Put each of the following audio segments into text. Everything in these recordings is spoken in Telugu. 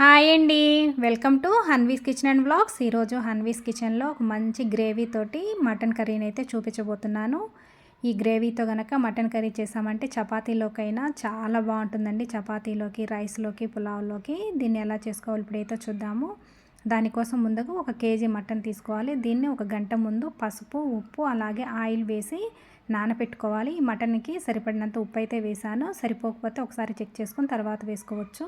హాయ్ అండి. Welcome to Hanvi's kitchen and blogs ఈరోజు హన్వీస్ కిచెన్లో ఒక మంచి గ్రేవీ తోటి మటన్ కర్రీని అయితే చూపించబోతున్నాను. ఈ గ్రేవీతో కనుక మటన్ కర్రీ చేసామంటే చపాతీలోకైనా చాలా బాగుంటుందండి. చపాతీలోకి రైస్లోకి పులావ్లోకి దీన్ని ఎలా చేసుకోవాలి ఇప్పుడైతే చూద్దాము. దానికోసం ముందుగా ఒక కేజీ మటన్ తీసుకోవాలి. దీన్ని ఒక గంట ముందు పసుపు ఉప్పు అలాగే ఆయిల్ వేసి నానబెట్టుకోవాలి ఈ మటన్కి సరిపడినంత ఉప్పు అయితే వేసాను. సరిపోకపోతే ఒకసారి చెక్ చేసుకుని తర్వాత వేసుకోవచ్చు.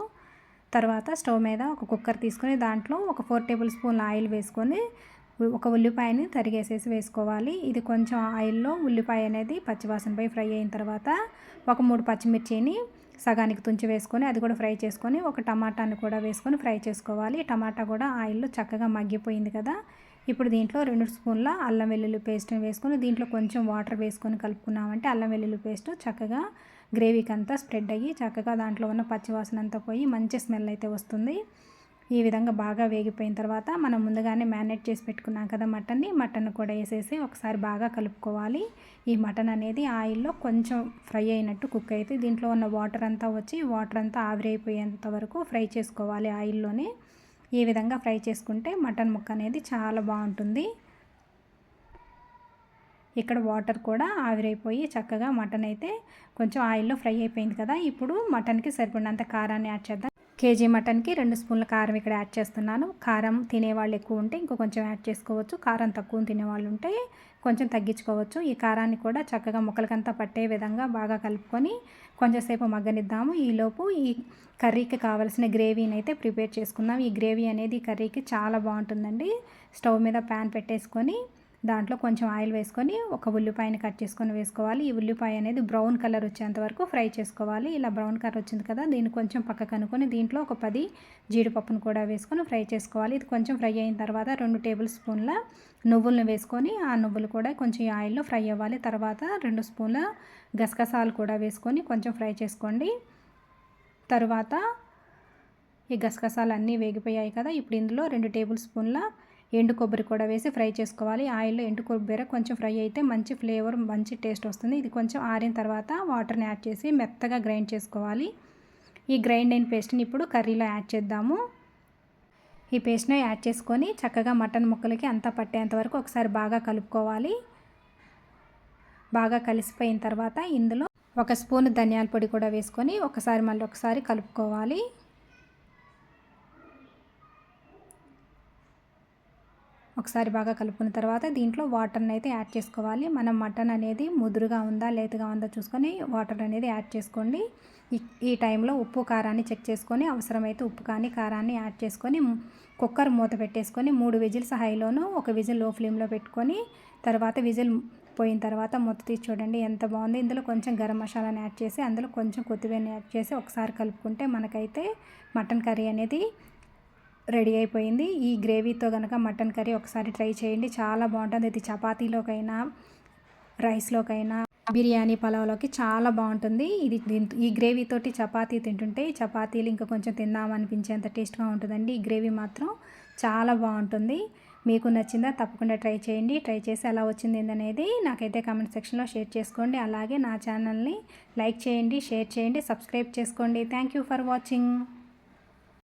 తర్వాత స్టవ్ మీద ఒక కుక్కర్ తీసుకొని దాంట్లో ఒక ఫోర్ టేబుల్ స్పూన్ ఆయిల్ వేసుకొని ఒక ఉల్లిపాయని తరిగేసేసి వేసుకోవాలి. ఇది కొంచెం ఆయిల్లో ఉల్లిపాయ అనేది పచ్చివాసనపై ఫ్రై అయిన తర్వాత ఒక మూడు పచ్చిమిర్చిని సగానికి తుంచి వేసుకొని అది కూడా ఫ్రై చేసుకొని ఒక టమాటాని కూడా వేసుకొని ఫ్రై చేసుకోవాలి. టమాటా కూడా ఆయిల్లో చక్కగా మగ్గిపోయింది కదా. ఇప్పుడు దీంట్లో రెండు స్పూన్ల అల్లం వెల్లుల్లి పేస్ట్ని వేసుకొని దీంట్లో కొంచెం వాటర్ వేసుకొని కలుపుకున్నామంటే అల్లం వెల్లుల్లి పేస్ట్ చక్కగా గ్రేవీకి అంతా స్ప్రెడ్ అయ్యి చక్కగా దాంట్లో ఉన్న పచ్చివాసన అంతా పోయి మంచి స్మెల్ అయితే వస్తుంది. ఈ విధంగా బాగా వేగిపోయిన తర్వాత మనం ముందుగానే మ్యారినేట్ చేసి పెట్టుకున్నాం కదా మటన్ని. మటన్ కూడా వేసేసి ఒకసారి బాగా కలుపుకోవాలి. ఈ మటన్ అనేది ఆయిల్లో కొంచెం ఫ్రై అయినట్టు కుక్ అయితే దీంట్లో ఉన్న వాటర్ అంతా వచ్చి వాటర్ అంతా ఆవిరైపోయేంత వరకు ఫ్రై చేసుకోవాలి ఆయిల్లోనే. ఈ విధంగా ఫ్రై చేసుకుంటే మటన్ ముక్క అనేది చాలా బాగుంటుంది. ఇక్కడ వాటర్ కూడా ఆవిరైపోయి చక్కగా మటన్ అయితే కొంచెం ఆయిల్లో ఫ్రై అయిపోయింది కదా ఇప్పుడు మటన్కి సరిపడినంత కారాన్ని యాడ్ చేద్దాం. కేజీ మటన్కి రెండు స్పూన్ల కారం ఇక్కడ యాడ్ చేస్తున్నాను. కారం తినేవాళ్ళు ఎక్కువ ఉంటే ఇంకో కొంచెం యాడ్ చేసుకోవచ్చు. కారం తక్కువ తినేవాళ్ళు ఉంటే కొంచెం తగ్గించుకోవచ్చు. ఈ కారాన్ని కూడా చక్కగా ముక్కలకంతా పట్టే విధంగా బాగా కలుపుకొని కొంచెంసేపు మగ్గనిద్దాము. ఈలోపు ఈ కర్రీకి కావాల్సిన గ్రేవీని అయితే ప్రిపేర్ చేసుకుందాం. ఈ గ్రేవీ అనేది కర్రీకి చాలా బాగుంటుందండి. స్టవ్ మీద ప్యాన్ పెట్టేసుకొని దాంట్లో కొంచెం ఆయిల్ వేసుకొని ఒక ఉల్లిపాయని కట్ చేసుకొని వేసుకోవాలి. ఈ ఉల్లిపాయ అనేది బ్రౌన్ కలర్ వచ్చేంత వరకు ఫ్రై చేసుకోవాలి. ఇలా బ్రౌన్ కలర్ వచ్చింది కదా దీన్ని కొంచెం పక్కకు అనుకొని దీంట్లో ఒక పది జీడిపప్పును కూడా వేసుకొని ఫ్రై చేసుకోవాలి. ఇది కొంచెం ఫ్రై అయిన తర్వాత రెండు టేబుల్ స్పూన్ల నువ్వులను వేసుకొని ఆ నువ్వులు కూడా కొంచెం ఆయిల్లో ఫ్రై అవ్వాలి. తర్వాత రెండు స్పూన్ల గసగసాలు కూడా వేసుకొని కొంచెం ఫ్రై చేసుకోండి. తర్వాత ఈ గసగసాలు అన్నీ వేగిపోయాయి కదా ఇప్పుడు ఇందులో రెండు టేబుల్ స్పూన్ల ఎండు కొబ్బరి కూడా వేసి ఫ్రై చేసుకోవాలి. ఆయిల్లో ఎండు కొబ్బరి కొంచెం ఫ్రై అయితే మంచి ఫ్లేవర్ మంచి టేస్ట్ వస్తుంది. ఇది కొంచెం ఆరిన తర్వాత వాటర్ని యాడ్ చేసి మెత్తగా గ్రైండ్ చేసుకోవాలి. ఈ గ్రైండ్ అయిన పేస్ట్ని ఇప్పుడు కర్రీలో యాడ్ చేద్దాము. ఈ పేస్ట్ని యాడ్ చేసుకొని చక్కగా మటన్ ముక్కలకి అంతా పట్టేంత వరకు ఒకసారి బాగా కలుపుకోవాలి. బాగా కలిసిపోయిన తర్వాత ఇందులో ఒక స్పూన్ ధనియాల పొడి కూడా వేసుకొని ఒకసారి మళ్ళీ ఒకసారి కలుపుకోవాలి. ఒకసారి బాగా కలుపుకున్న తర్వాత దీంట్లో వాటర్ని అయితే యాడ్ చేసుకోవాలి. మనం మటన్ అనేది ముదురుగా ఉందా లేతగా ఉందా చూసుకొని వాటర్ అనేది యాడ్ చేసుకోండి. ఈ టైంలో ఉప్పు కారాన్ని చెక్ చేసుకొని అవసరమైతే ఉప్పు కానీ కారాన్ని యాడ్ చేసుకొని కుక్కర్ మూత పెట్టేసుకొని మూడు విజిల్స్ హైలోను ఒక విజిల్లో ఫ్లేమ్లో పెట్టుకొని తర్వాత విజిల్ పోయిన తర్వాత మూత తీసి చూడండి ఎంత బాగుంది. ఇందులో కొంచెం గరం మసాలాని యాడ్ చేసి అందులో కొంచెం కొత్తిమీరని యాడ్ చేసి ఒకసారి కలుపుకుంటే మనకైతే మటన్ కర్రీ అనేది రెడీ అయిపోయింది. ఈ గ్రేవీతో కనుక మటన్ కర్రీ ఒకసారి ట్రై చేయండి. చాలా బాగుంటుంది. ఇది చపాతీలోకైనా రైస్లోకైనా బిర్యానీ పలావ్లోకి చాలా బాగుంటుంది. ఇది ఈ గ్రేవీతోటి చపాతీ తింటుంటే చపాతీలు ఇంకా కొంచెం తిందామనిపించేంత టేస్ట్గా ఉంటుందండి. ఈ గ్రేవీ మాత్రం చాలా బాగుంటుంది. మీకు నచ్చిందా తప్పకుండా ట్రై చేయండి. ట్రై చేసి ఎలా వచ్చింది అనేది నాకైతే కామెంట్ సెక్షన్లో షేర్ చేసుకోండి. అలాగే నా ఛానల్ని లైక్ చేయండి షేర్ చేయండి సబ్స్క్రైబ్ చేసుకోండి. Thank you for watching.